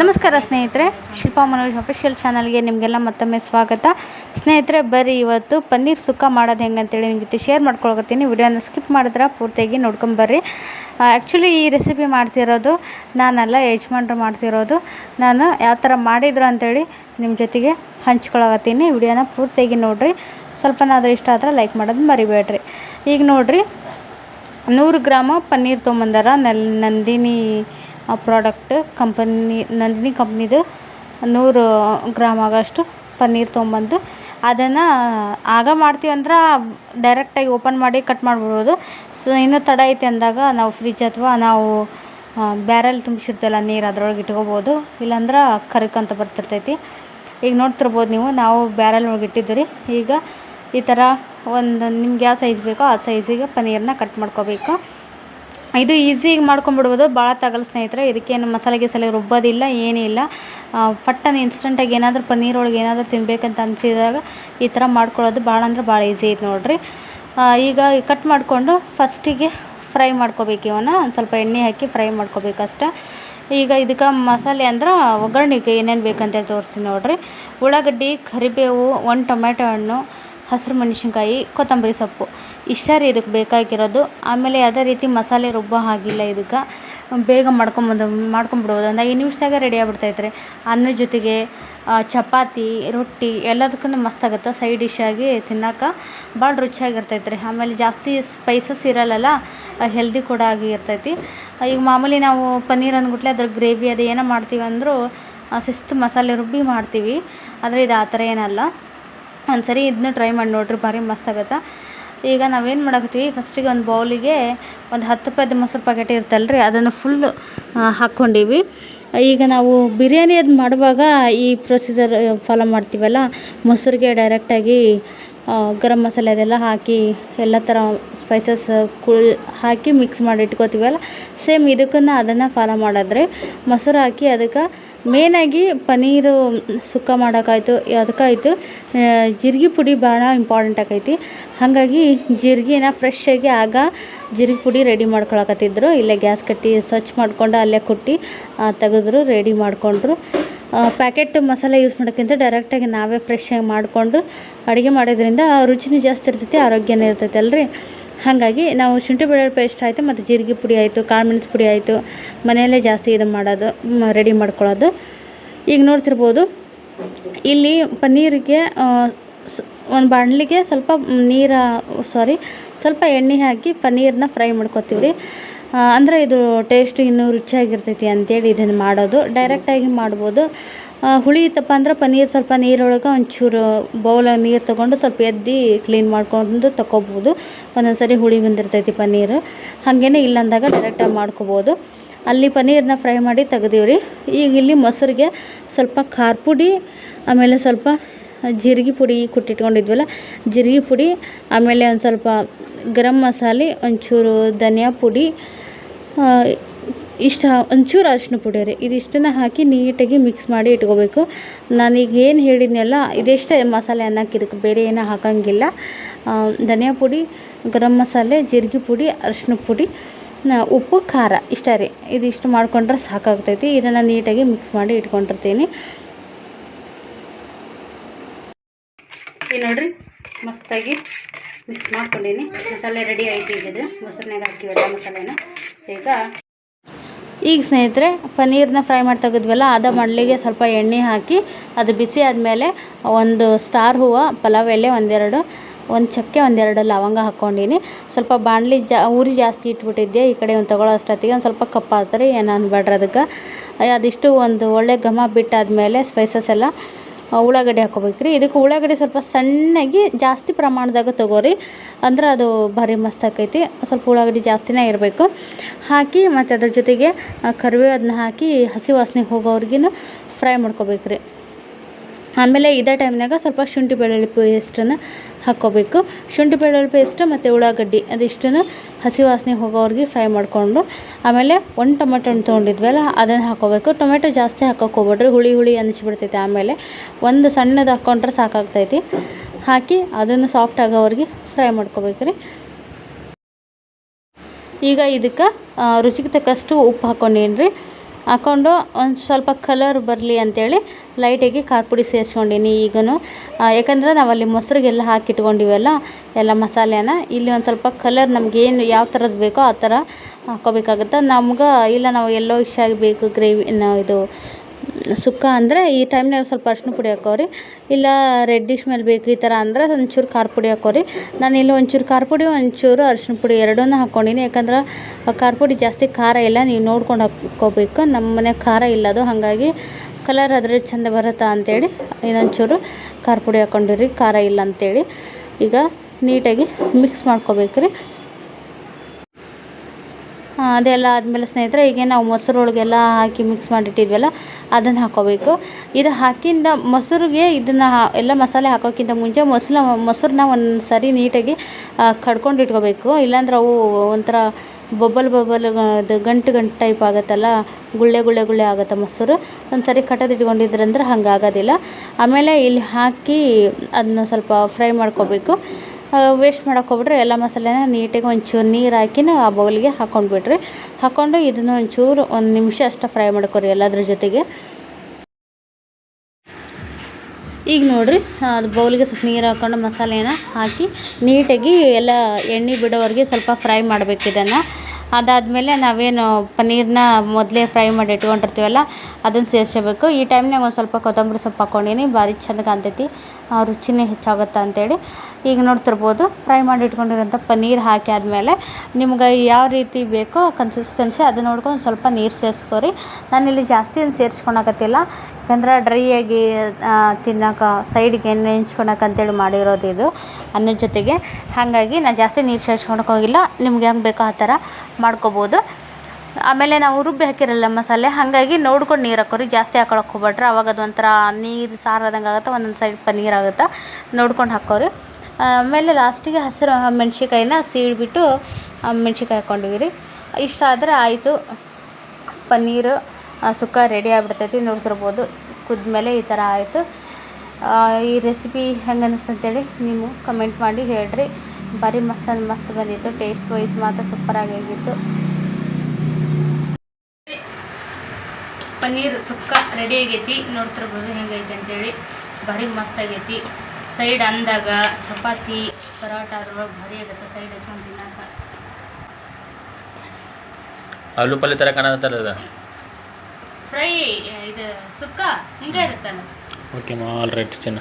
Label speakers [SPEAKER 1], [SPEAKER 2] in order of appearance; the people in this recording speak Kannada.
[SPEAKER 1] ನಮಸ್ಕಾರ ಸ್ನೇಹಿತರೆ, ಶಿಲ್ಪಾ ಮನೋಜ್ ಅಫಿಷಿಯಲ್ ಚಾನಲ್ಗೆ ನಿಮಗೆಲ್ಲ ಮತ್ತೊಮ್ಮೆ ಸ್ವಾಗತ. ಸ್ನೇಹಿತರೆ, ಬರ್ರಿ ಇವತ್ತು ಪನ್ನೀರ್ ಸುಕ್ಕ ಮಾಡೋದು ಹೆಂಗೆ ಅಂತೇಳಿ ನಿಮ್ಮ ಜೊತೆ ಶೇರ್ ಮಾಡ್ಕೊಳ್ಕತ್ತೀನಿ ವಿಡಿಯೋನ ಸ್ಕಿಪ್ ಮಾಡಿದ್ರೆ ಪೂರ್ತಿಯಾಗಿ ನೋಡ್ಕೊಂಬರ್ರಿ ಆ್ಯಕ್ಚುಲಿ ಈ ರೆಸಿಪಿ ಮಾಡ್ತಿರೋದು ನಾನಲ್ಲ, ಯಜಮಾನ್ರು ಮಾಡ್ತಿರೋದು. ನಾನು ಯಾವ ಥರ ಮಾಡಿದ್ರು ಅಂತೇಳಿ ನಿಮ್ಮ ಜೊತೆಗೆ ಹಂಚ್ಕೊಳಕತ್ತೀನಿ. ವಿಡಿಯೋನ ಪೂರ್ತಿಯಾಗಿ ನೋಡಿರಿ. ಸ್ವಲ್ಪನಾದರೂ ಇಷ್ಟ ಆದರೆ ಲೈಕ್ ಮಾಡೋದು ಮರಿಬೇಡ್ರಿ. ಈಗ ನೋಡಿರಿ, ನೂರು ಗ್ರಾಮ ಪನ್ನೀರ್ ತೊಗೊಂಬಂದಾರ. ನಲ್ ನಂದಿನಿ ಪ್ರಾಡಕ್ಟ್ ಕಂಪನಿ, ನಂದಿನಿ ಕಂಪ್ನಿದು ನೂರು ಗ್ರಾಮ್ ಆಗೋಷ್ಟು ಪನ್ನೀರ್ ತೊಗೊಂಬಂದು ಅದನ್ನು ಆಗ ಮಾಡ್ತೀವಿ ಅಂದ್ರೆ ಡೈರೆಕ್ಟಾಗಿ ಓಪನ್ ಮಾಡಿ ಕಟ್ ಮಾಡಿಬಿಡ್ಬೋದು. ಸೊ ಇನ್ನೂ ತಡ ಐತಿ ಅಂದಾಗ ನಾವು ಫ್ರಿಜ್ ಅಥವಾ ನಾವು ಬ್ಯಾರೆಲ್ ತುಂಬಿಸಿರ್ತಲ್ಲ ನೀರು ಅದ್ರೊಳಗೆ ಇಟ್ಕೋಬೋದು. ಇಲ್ಲಾಂದ್ರೆ ಕರಕಂತ ಬರ್ತಿರ್ತೈತಿ. ಈಗ ನೋಡ್ತಿರ್ಬೋದು ನೀವು, ನಾವು ಬ್ಯಾರೆಲ್ ಒಳಗೆ ಇಟ್ಟಿದ್ದು ರೀ. ಈಗ ಈ ಥರ ಒಂದು ನಿಮ್ಗೆ ಯಾವ ಸೈಜ್ ಬೇಕೋ ಆ ಸೈಜಿಗೆ ಪನ್ನೀರನ್ನ ಕಟ್ ಮಾಡ್ಕೋಬೇಕು. ಇದು ಈಸಿಯಾಗಿ ಮಾಡ್ಕೊಂಬಿಡ್ಬೋದು ಭಾಳ ತಗಲ್ ಸ್ನೇಹಿತರೆ, ಇದಕ್ಕೇನು ಮಸಾಲೆ ಗಿಸಾಲೆ ರುಬ್ಬೋದಿಲ್ಲ, ಏನೂ ಇಲ್ಲ. ಫಟ್ಟನೆ ಇನ್ಸ್ಟೆಂಟಾಗಿ ಏನಾದರೂ ಪನ್ನೀರ್ ಒಳಗೆ ಏನಾದರೂ ತಿನ್ನಬೇಕಂತ ಅನಿಸಿದಾಗ ಈ ಥರ ಮಾಡ್ಕೊಳ್ಳೋದು ಭಾಳ ಅಂದ್ರೆ ಭಾಳ ಈಸಿ ಐತೆ ನೋಡಿರಿ. ಈಗ ಕಟ್ ಮಾಡಿಕೊಂಡು ಫಸ್ಟಿಗೆ ಫ್ರೈ ಮಾಡ್ಕೋಬೇಕು ಇವನ್ನ. ಒಂದು ಸ್ವಲ್ಪ ಎಣ್ಣೆ ಹಾಕಿ ಫ್ರೈ ಮಾಡ್ಕೋಬೇಕಷ್ಟೆ. ಈಗ ಇದಕ್ಕೆ ಮಸಾಲೆ ಅಂದ್ರೆ ಒಗ್ಗರಣೆಗೆ ಏನೇನು ಬೇಕಂತೇಳಿ ತೋರಿಸ್ತೀನಿ ನೋಡಿರಿ. ಉಳ್ಳಾಗಡ್ಡಿ, ಕರಿಬೇವು, ಒಂದು ಟೊಮೆಟೊ ಹಣ್ಣು, ಹಸಿರು ಮೆಣಸಿನ್ಕಾಯಿ, ಕೊತ್ತಂಬರಿ ಸೊಪ್ಪು. ಇಷ್ಟೇ ರೀ ಇದಕ್ಕೆ ಬೇಕಾಗಿರೋದು. ಆಮೇಲೆ ಯಾವುದೇ ರೀತಿ ಮಸಾಲೆ ರುಬ್ಬೋ ಹಾಗಿಲ್ಲ ಇದಕ್ಕೆ. ಬೇಗ ಮಾಡ್ಕೊಂಬಂದು ಮಾಡ್ಕೊಂಬಿಡ್ಬೋದು ಒಂದು ಐದು ನಿಮಿಷದಾಗ ರೆಡಿ ಆಗ್ಬಿಡ್ತೈತೆ ರೀ ಅನ್ನದ ಜೊತೆಗೆ ಚಪಾತಿ, ರೊಟ್ಟಿ ಎಲ್ಲದಕ್ಕೂ ಮಸ್ತ್ ಆಗುತ್ತೆ. ಸೈಡ್ ಡಿಶ್ ಆಗಿ ತಿನ್ನಕ್ಕೆ ಭಾಳ ರುಚಿಯಾಗಿರ್ತೈತೆ ರೀ ಆಮೇಲೆ ಜಾಸ್ತಿ ಸ್ಪೈಸಸ್ ಇರಲ್ಲಲ್ಲ ಹೆಲ್ದಿ ಕೂಡ ಆಗಿ ಇರ್ತೈತಿ. ಈಗ ಮಾಮೂಲಿ ನಾವು ಪನ್ನೀರ್ ಅಂದ್ಬಿಟ್ಲೆ ಅದ್ರ ಗ್ರೇವಿ ಅದು ಏನೋ ಮಾಡ್ತೀವಿ ಅಂದರೂ ಶಿಸ್ತು ಮಸಾಲೆ ರುಬ್ಬಿ ಮಾಡ್ತೀವಿ. ಆದರೆ ಇದು ಆ ಥರ ಏನಲ್ಲ. ಒಂದು ಸರಿ ಇದನ್ನ ಟ್ರೈ ಮಾಡಿ ನೋಡಿರಿ, ಭಾರಿ ಮಸ್ತ್ ಆಗುತ್ತೆ. ಈಗ ನಾವೇನು ಮಾಡಕತ್ತೀವಿ? ಫಸ್ಟಿಗೆ ಒಂದು ಬೌಲಿಗೆ ಒಂದು ಹತ್ತು ರೂಪಾಯ್ದು ಮೊಸರು ಪ್ಯಾಕೆಟ್ ಇರ್ತಲ್ಲ ರೀ ಅದನ್ನು ಫುಲ್ಲು ಹಾಕ್ಕೊಂಡೀವಿ. ಈಗ ನಾವು ಬಿರಿಯಾನಿ ಅದು ಮಾಡುವಾಗ ಈ ಪ್ರೊಸೀಜರ್ ಫಾಲೋ ಮಾಡ್ತೀವಲ್ಲ? ಮೊಸರಿಗೆ ಡೈರೆಕ್ಟಾಗಿ ಗರಂ ಮಸಾಲೆ ಅದೆಲ್ಲ ಹಾಕಿ, ಎಲ್ಲ ಥರ ಸ್ಪೈಸಸ್ ಕುಳ್, ಹಾಕಿ ಮಿಕ್ಸ್ ಮಾಡಿ ಇಟ್ಕೋತೀವಲ್ಲ? ಸೇಮ್ ಇದಕ್ಕೂ ಅದನ್ನು ಫಾಲೋ ಮಾಡಿದ್ರೆ ಮೊಸರು ಹಾಕಿ ಅದಕ್ಕೆ ಮೇನಾಗಿ ಪನ್ನೀರು ಸುಕ್ಕ ಮಾಡೋಕ್ಕಾಯ್ತು, ಅದಕ್ಕಾಯ್ತು ಜೀರ್ಗೆ ಪುಡಿ ಭಾಳ ಇಂಪಾರ್ಟೆಂಟ್ ಆಗೈತಿ. ಹಾಗಾಗಿ ಜೀರಿಗೆನ ಫ್ರೆಶ್ಶಾಗಿ ಆಗ ಜೀರಿಗೆ ಪುಡಿ ರೆಡಿ ಮಾಡ್ಕೊಳಕತ್ತಿದ್ರು. ಇಲ್ಲೇ ಗ್ಯಾಸ್ ಕಟ್ಟಿ ಸ್ವಚ್ಛ ಮಾಡ್ಕೊಂಡು ಅಲ್ಲೇ ಕುಟ್ಟಿ ತೆಗೆದ್ರು ರೆಡಿ ಮಾಡಿಕೊಂಡ್ರು. ಪ್ಯಾಕೆಟ್ ಮಸಾಲೆ ಯೂಸ್ ಮಾಡೋಕ್ಕಿಂತ ಡೈರೆಕ್ಟಾಗಿ ನಾವೇ ಫ್ರೆಶ್ಶಾಗಿ ಮಾಡಿಕೊಂಡು ಅಡುಗೆ ಮಾಡೋದ್ರಿಂದ ರುಚಿನೂ ಜಾಸ್ತಿ ಇರ್ತೈತಿ, ಆರೋಗ್ಯನೂ ಇರ್ತೈತಿ ಅಲ್ರಿ ಹಾಗಾಗಿ ನಾವು ಶುಂಠಿ ಬೆಳ್ಳುಳ್ಳಿ ಪೇಸ್ಟ್ ಆಯಿತು ಮತ್ತು ಜೀರಿಗೆ ಪುಡಿ ಆಯಿತು, ಕಾಳು ಮೆಣಸು ಪುಡಿ ಆಯಿತು, ಮನೆಯಲ್ಲೇ ಜಾಸ್ತಿ ಇದು ಮಾಡೋದು ರೆಡಿ ಮಾಡ್ಕೊಳ್ಳೋದು. ಈಗ ನೋಡ್ತಿರ್ಬೋದು, ಇಲ್ಲಿ ಪನ್ನೀರಿಗೆ ಒಂದು ಬಾಣಲಿಗೆ ಸ್ವಲ್ಪ ನೀರು ಸಾರಿ ಸ್ವಲ್ಪ ಎಣ್ಣೆ ಹಾಕಿ ಪನ್ನೀರನ್ನ ಫ್ರೈ ಮಾಡ್ಕೊತೀವಿ ಅಂದರೆ ಇದು ಟೇಸ್ಟ್ ಇನ್ನೂ ರುಚಿಯಾಗಿರ್ತೈತಿ ಅಂತೇಳಿ ಇದನ್ನು ಮಾಡೋದು. ಡೈರೆಕ್ಟಾಗಿ ಮಾಡ್ಬೋದು. ಹುಳಿ ಇತ್ತಪ್ಪ ಅಂದ್ರೆ ಪನ್ನೀರ್ ಸ್ವಲ್ಪ ನೀರೊಳಗೆ ಒಂಚೂರು ಬೌಲಾಗ ನೀರು ತೊಗೊಂಡು ಸ್ವಲ್ಪ ಎದ್ದು ಕ್ಲೀನ್ ಮಾಡ್ಕೊಂಡು ತಗೋಬೋದು ಒಂದೊಂದು ಸರಿ ಹುಳಿ ಬಂದಿರ್ತೈತಿ ಪನ್ನೀರು. ಹಾಗೇನೆ ಇಲ್ಲ ಅಂದಾಗ ಡೈರೆಕ್ಟಾಗಿ ಮಾಡ್ಕೋಬೋದು. ಅಲ್ಲಿ ಪನ್ನೀರನ್ನ ಫ್ರೈ ಮಾಡಿ ತೆಗ್ದೀವ್ರಿ ಈಗ ಇಲ್ಲಿ ಮೊಸರಿಗೆ ಸ್ವಲ್ಪ ಖಾರ ಪುಡಿ, ಆಮೇಲೆ ಸ್ವಲ್ಪ ಜೀರಿಗೆ ಪುಡಿ ಕುಟ್ಟಿಟ್ಕೊಂಡಿದ್ವಲ್ಲ, ಜೀರಿಗೆ ಪುಡಿ, ಆಮೇಲೆ ಒಂದು ಸ್ವಲ್ಪ ಗರಂ ಮಸಾಲೆ, ಒಂಚೂರು ಧನಿಯಾ ಪುಡಿ ಇಷ್ಟು ಒಂಚೂರು ಅರಿಶಿನ ಪುಡಿ ರೀ. ಇದಿಷ್ಟನ್ನು ಹಾಕಿ ನೀಟಾಗಿ ಮಿಕ್ಸ್ ಮಾಡಿ ಇಟ್ಕೋಬೇಕು. ನಾನೀಗ ಏನು ಹೇಳಿದ್ನಲ್ಲ ಇದೆಷ್ಟೇ ಮಸಾಲೆ ಅನ್ನಕ್ಕೆ ಇದಕ್ಕೆ ಬೇರೆ ಏನೂ ಹಾಕೋಂಗಿಲ್ಲ. ಧನಿಯಾ ಪುಡಿ, ಗರಂ ಮಸಾಲೆ, ಜೀರಿಗೆ ಪುಡಿ, ಅರಿಶಿನ ಪುಡಿ ಉಪ್ಪು, ಖಾರ ಇಷ್ಟೇ ರೀ. ಇದಿಷ್ಟು ಮಾಡಿಕೊಂಡ್ರೆ ಸಾಕಾಗ್ತೈತಿ. ಇದನ್ನು ನೀಟಾಗಿ ಮಿಕ್ಸ್ ಮಾಡಿ ಇಟ್ಕೊಂಡಿರ್ತೀನಿ. ನೋಡ್ರಿ ನೋಡಿರಿ, ಮಸ್ತಾಗಿ ಮಿಕ್ಸ್ ಮಾಡ್ಕೊಂಡೀನಿ. ಮಸಾಲೆ ರೆಡಿ ಆಯ್ತು ಈಗ ಇದು. ಮೊಸರಿನಾಗ ಹಾಕಿವೆಲ್ಲ ಮಸಾಲೆನ. ಈಗ ಈಗ ಸ್ನೇಹಿತರೆ ಪನ್ನೀರನ್ನ ಫ್ರೈ ಮಾಡಿ ತೆಗೆದ್ವಲ್ಲ, ಅದ ಮಡಲಿಗೆ ಸ್ವಲ್ಪ ಎಣ್ಣೆ ಹಾಕಿ, ಅದು ಬಿಸಿ ಆದಮೇಲೆ ಒಂದು ಸ್ಟಾರ್ ಹೂವು, ಪಲಾವ್ ಎಲೆ ಒಂದೆರಡು, ಒಂದು ಚಕ್ಕೆ ಒಂದೆರಡು ಲವಂಗ ಹಾಕ್ಕೊಂಡಿನಿ. ಸ್ವಲ್ಪ ಬಾಣಲಿ ಜಾ ಉರಿ ಜಾಸ್ತಿ ಇಟ್ಬಿಟ್ಟಿದ್ದೆ ಈ ಕಡೆ ಒಂದು ತೊಗೊಳ್ಳೋ ಅಷ್ಟೊತ್ತಿಗೆ ಒಂದು ಸ್ವಲ್ಪ ಕಪ್ಪಾಗ್ತಾರೆ ಏನು ಅನ್ಬೇಡ್ರಿ ಅದಕ್ಕೆ. ಅದಿಷ್ಟು ಒಂದು ಒಳ್ಳೆ ಘಮ ಬಿಟ್ಟಾದಮೇಲೆ ಸ್ಪೈಸಸ್ ಎಲ್ಲ ಉಳ್ಳಾಗಡ್ಡಿ ಹಾಕೋಬೇಕು ರೀ ಇದಕ್ಕೆ ಉಳ್ಳಾಗಡ್ಡೆ ಸ್ವಲ್ಪ ಸಣ್ಣಗೆ ಜಾಸ್ತಿ ಪ್ರಮಾಣದಾಗ ತೊಗೋರಿ. ಅಂದ್ರೆ ಅದು ಭಾರಿ ಮಸ್ತ್ ಆಕೈತಿ. ಸ್ವಲ್ಪ ಉಳ್ಳಾಗಡ್ಡೆ ಜಾಸ್ತಿನೇ ಇರಬೇಕು. ಹಾಕಿ ಮತ್ತು ಅದ್ರ ಜೊತೆಗೆ ಕರಿಬೇವು ಅದನ್ನ ಹಾಕಿ ಹಸಿ ವಾಸನೆ ಹೋಗೋವರ್ಗಿನ ಫ್ರೈ ಮಾಡ್ಕೋಬೇಕು ರೀ ಆಮೇಲೆ ಇದೇ ಟೈಮ್ನಾಗ ಸ್ವಲ್ಪ ಶುಂಠಿ ಬೆಳ್ಳುಳ್ಳಿ ಪೇಸ್ಟನ್ನು ಹಾಕ್ಕೋಬೇಕು. ಶುಂಠಿ ಬೆಳ್ಳುಳ್ಳಿ ಪೇಸ್ಟ್ ಮತ್ತು ಉಳ್ಳಾಗಡ್ಡಿ ಅದಿಷ್ಟನ್ನು ಹಸಿ ವಾಸನೆ ಹೋಗೋವರೆಗೆ ಫ್ರೈ ಮಾಡಿಕೊಂಡು, ಆಮೇಲೆ ಒಂದು ಟೊಮೆಟೊ ಹಣ್ಣು ತೊಗೊಂಡಿದ್ವಲ್ಲ ಅದನ್ನು ಹಾಕ್ಕೋಬೇಕು. ಟೊಮೆಟೊ ಜಾಸ್ತಿ ಹಾಕೋಕೆ ಹೋಗ್ಬೇಡ್ರಿ, ಹುಳಿ ಹುಳಿ ಅನಿಸ್ಬಿಡ್ತೈತೆ ಆಮೇಲೆ. ಒಂದು ಸಣ್ಣದು ಹಾಕ್ಕೊಂಡ್ರೆ ಸಾಕಾಗ್ತೈತಿ. ಹಾಕಿ ಅದನ್ನು ಸಾಫ್ಟ್ ಆಗೋವರೆಗೆ ಫ್ರೈ ಮಾಡ್ಕೋಬೇಕು ರೀ ಈಗ ಇದಕ್ಕೆ ರುಚಿಗೆ ತಕ್ಕಷ್ಟು ಉಪ್ಪು ಹಾಕ್ಕೊಂಡೇನು ಹಾಕ್ಕೊಂಡು ಒಂದು ಸ್ವಲ್ಪ ಕಲರ್ ಬರಲಿ ಅಂತೇಳಿ ಲೈಟಾಗಿ ಖಾರ ಪುಡಿ ಸೇರಿಸ್ಕೊಂಡೀನಿ ಈಗನು. ಯಾಕಂದರೆ ನಾವಲ್ಲಿ ಮೊಸರಿಗೆಲ್ಲ ಹಾಕಿಟ್ಕೊಂಡಿವಲ್ಲ, ಎಲ್ಲ ಮಸಾಲೆನ, ಇಲ್ಲಿ ಒಂದು ಸ್ವಲ್ಪ ಕಲರ್ ನಮಗೇನು ಯಾವ ಥರದ್ದು ಬೇಕೋ ಆ ಥರ ಹಾಕ್ಕೋಬೇಕಾಗುತ್ತೆ. ನಮ್ಗೆ ಇಲ್ಲ, ನಾವು ಎಲ್ಲೋ ಇಷ್ಟ ಆಗಬೇಕು ಗ್ರೇವಿ ಇದು ಸುಕ್ಕ ಅಂದರೆ ಈ ಟೈಮ್ನಾಗ ಸ್ವಲ್ಪ ಅರ್ಶಿನ ಪುಡಿ ಹಾಕೋರಿ. ಇಲ್ಲ ರೆಡ್ಡಿಶ್ ಮೇಲೆ ಬೇಕು ಈ ಥರ ಅಂದರೆ ಒಂಚೂರು ಖಾರ ಪುಡಿ ಹಾಕೋರಿ. ನಾನು ಇಲ್ಲಿ ಒಂಚೂರು ಖಾರ ಪುಡಿ ಒಂಚೂರು ಅರ್ಶಿನ ಪುಡಿ ಎರಡನ್ನೂ ಹಾಕ್ಕೊಂಡಿನಿ ಯಾಕಂದ್ರೆ ಖಾರ ಪುಡಿ ಜಾಸ್ತಿ ಖಾರ ಇಲ್ಲ ನೀವು ನೋಡ್ಕೊಂಡು ಹಾಕ್ಕೋಬೇಕು ನಮ್ಮ ಮನೆ ಖಾರ ಇಲ್ಲ ಅದು. ಹಾಗಾಗಿ ಕಲರ್ ಆದರೆ ಚಂದ ಬರುತ್ತಾ ಅಂತೇಳಿ ಇನ್ನೊಂಚೂರು ಖಾರ ಪುಡಿ ಹಾಕ್ಕೊಂಡಿರಿ ಖಾರ ಇಲ್ಲ ಅಂತೇಳಿ ಈಗ ನೀಟಾಗಿ ಮಿಕ್ಸ್ ಮಾಡ್ಕೋಬೇಕು ರೀ ಆ, ಅದೆಲ್ಲ ಆದಮೇಲೆ ಸ್ನೇಹಿತರೆ ಈಗ ನಾವು ಮೊಸರೊಳಗೆಲ್ಲ ಹಾಕಿ ಮಿಕ್ಸ್ ಮಾಡಿಟ್ಟಿದ್ವಲ್ಲ, ಅದನ್ನು ಹಾಕ್ಕೋಬೇಕು ಇದು ಹಾಕಿಂದ ಮೊಸರಿಗೆ ಇದನ್ನು ಎಲ್ಲ ಮಸಾಲೆ ಹಾಕೋಕ್ಕಿಂತ ಮುಂಚೆ ಮೊಸಲ, ಮೊಸರನ್ನ ಒಂದು ಸರಿ ನೀಟಾಗಿ ಕಡ್ಕೊಂಡು ಇಟ್ಕೋಬೇಕು. ಇಲ್ಲಾಂದ್ರೆ ಅವು ಒಂಥರ ಬೊಬ್ಬಲ್ ಬೊಬ್ಬಲ್ ಅದು ಗಂಟು ಗಂಟು ಟೈಪ್ ಆಗುತ್ತಲ್ಲ, ಗುಳ್ಳೆ ಗುಳ್ಳೆ ಗುಳ್ಳೆ ಆಗುತ್ತೆ ಮೊಸರು. ಒಂದು ಸರಿ ಕಟ್ಟೋದು ಇಟ್ಕೊಂಡಿದ್ರಂದ್ರೆ ಹಂಗೆ ಆಗೋದಿಲ್ಲ ಆಮೇಲೆ ಇಲ್ಲಿ ಹಾಕಿ ಅದನ್ನ ಸ್ವಲ್ಪ ಫ್ರೈ ಮಾಡ್ಕೋಬೇಕು. ವೇಸ್ಟ್ ಮಾಡೋಕೆ ಹೋಗ್ಬಿಟ್ರೆ ಎಲ್ಲ ಮಸಾಲೆನ ನೀಟಾಗಿ ಒಂಚೂರು ನೀರು ಹಾಕಿನ ಆ ಬೌಲಿಗೆ ಹಾಕ್ಕೊಂಡ್ಬಿಡ್ರಿ ಹಾಕ್ಕೊಂಡು ಇದನ್ನು ಒಂಚೂರು ಒಂದು ನಿಮಿಷ ಅಷ್ಟು ಫ್ರೈ ಮಾಡ್ಕೊರಿ ಎಲ್ಲದ್ರ ಜೊತೆಗೆ. ಈಗ ನೋಡಿರಿ ಅದು ಬೌಲಿಗೆ ಸ್ವಲ್ಪ ನೀರು ಹಾಕ್ಕೊಂಡು ಮಸಾಲೆನ ಹಾಕಿ ನೀಟಾಗಿ ಎಲ್ಲ ಎಣ್ಣೆ ಬಿಡೋವರೆಗೆ ಸ್ವಲ್ಪ ಫ್ರೈ ಮಾಡಬೇಕು ಇದನ್ನು. ಅದಾದಮೇಲೆ ನಾವೇನು ಪನ್ನೀರನ್ನ ಮೊದಲೇ ಫ್ರೈ ಮಾಡಿ ಇಟ್ಕೊಂಡಿರ್ತೀವಲ್ಲ, ಅದನ್ನು ಸೇರಿಸಬೇಕು ಈ ಟೈಮ್ನಾಗ ಒಂದು ಸ್ವಲ್ಪ ಕೊತ್ತಂಬರಿ ಸೊಪ್ಪು ಹಾಕ್ಕೊಂಡೀನಿ ಭಾರಿ ಚಂದ ಕಾಣ್ತೈತಿ. ರುಚಿನೇ ಹೆಚ್ಚಾಗುತ್ತೆ ಅಂತೇಳಿ ಈಗ ನೋಡ್ತಿರ್ಬೋದು. ಫ್ರೈ ಮಾಡಿ ಇಟ್ಕೊಂಡಿರೋಂಥ ಪನ್ನೀರ್ ಹಾಕಿ ಆದಮೇಲೆ ನಿಮ್ಗೆ ಯಾವ ರೀತಿ ಬೇಕೋ ಕನ್ಸಿಸ್ಟೆನ್ಸಿ ಅದು ನೋಡ್ಕೊಂಡು ಸ್ವಲ್ಪ ನೀರು ಸೇರಿಸ್ಕೊರಿ. ನಾನಿಲ್ಲಿ ಜಾಸ್ತಿ ಏನು ಸೇರಿಸ್ಕೊಳಕತ್ತಿಲ್ಲ ಯಾಕಂದ್ರೆ ಡ್ರೈಯಾಗಿ ತಿನ್ನೋಕೆ ಸೈಡ್ಗೆ ನೆಂಚ್ಕೊಳಕ್ಕೆ ಅಂತೇಳಿ ಮಾಡಿರೋದು ಇದು ಅನ್ನ ಜೊತೆಗೆ. ಹಾಗಾಗಿ ನಾನು ಜಾಸ್ತಿ ನೀರು ಸೇರಿಸ್ಕೊಳಕ್ಕೆ ಹೋಗಿಲ್ಲ. ನಿಮ್ಗೆ ಹೆಂಗೆ ಬೇಕೋ ಆ ಥರ ಮಾಡ್ಕೊಬೋದು. ಆಮೇಲೆ ನಾವು ರುಬ್ಬಿ ಹಾಕಿರಲ್ಲ ಮಸಾಲೆ, ಹಾಗಾಗಿ ನೋಡ್ಕೊಂಡು ನೀರು ಹಾಕೋರಿ. ಜಾಸ್ತಿ ಹಾಕೊಳಕ್ಕೆ ಹೋಗ್ಬೇಡ್ರಿ. ಅವಾಗ ಅದು ನೀರು ಸಾರು ಆದಂಗೆ ಆಗುತ್ತೆ, ಒಂದೊಂದು ಸೈಡ್ ಪನ್ನೀರ್ ಆಗುತ್ತೆ. ನೋಡ್ಕೊಂಡು ಹಾಕೋರಿ. ಆಮೇಲೆ ಲಾಸ್ಟಿಗೆ ಹಸಿರು ಮೆಣ್ಸಿಕಾಯಿನ ಸೀಳ್ಬಿಟ್ಟು ಮೆಣ್ಸಿಕಾಯಿ ಹಾಕ್ಕೊಂಡಿವಿ ರೀ ಇಷ್ಟ ಆದರೆ ಆಯಿತು. ಪನ್ನೀರು ಸುಕ್ಕ ರೆಡಿ ಆಗಿಬಿಡ್ತೈತಿ, ನೋಡ್ತಿರ್ಬೋದು. ಕುದ್ಮೇಲೆ ಈ ಥರ ಆಯಿತು. ಈ ರೆಸಿಪಿ ಹೆಂಗೆ ಅನ್ನಿಸ್ತು ಅಂತೇಳಿ ನೀವು ಕಮೆಂಟ್ ಮಾಡಿ ಹೇಳ್ರಿ. ಭಾರಿ ಮಸ್ತ್ ಮಸ್ತ್ ಬಂದಿತ್ತು. ಟೇಸ್ಟ್ ವೈಸ್ ಮಾತ್ರ ಸೂಪರಾಗಿ ಆಗಿತ್ತು. ಪನ್ನೀರ್ ಸುಕ್ಕ ರೆಡಿ ಆಗೈತಿ. ನೋಡ್ತಿರ್ಬೋದು ಹೆಂಗೈತಿ ಅಂತೇಳಿ. ಭಾರಿ ಮಸ್ತ್ ಆಗೈತಿ. ಸೈಡ್ ಅಂದಾಗ ಚಪಾತಿ ಪರೋಟ ಅದ್ರೊಳಗೆ ಭಾರಿ ಆಗತ್ತೆ. ಸೈಡ್ ಹಚ್ಕೊಂಡು ತಿನ್ನಕ
[SPEAKER 2] ಆಲೂ ಪಲ್ಯ ಥರ ಕಾಣತ್ತಲ್ಲ ಅದು?
[SPEAKER 1] ಫ್ರೈ ಇದು ಸುಕ್ಕ ಹಿಂಗೆ ಇರುತ್ತಲ್ಲ.
[SPEAKER 2] ಓಕೆ ಆಲ್ ರೈಟ್ ಚೆನ್ನ.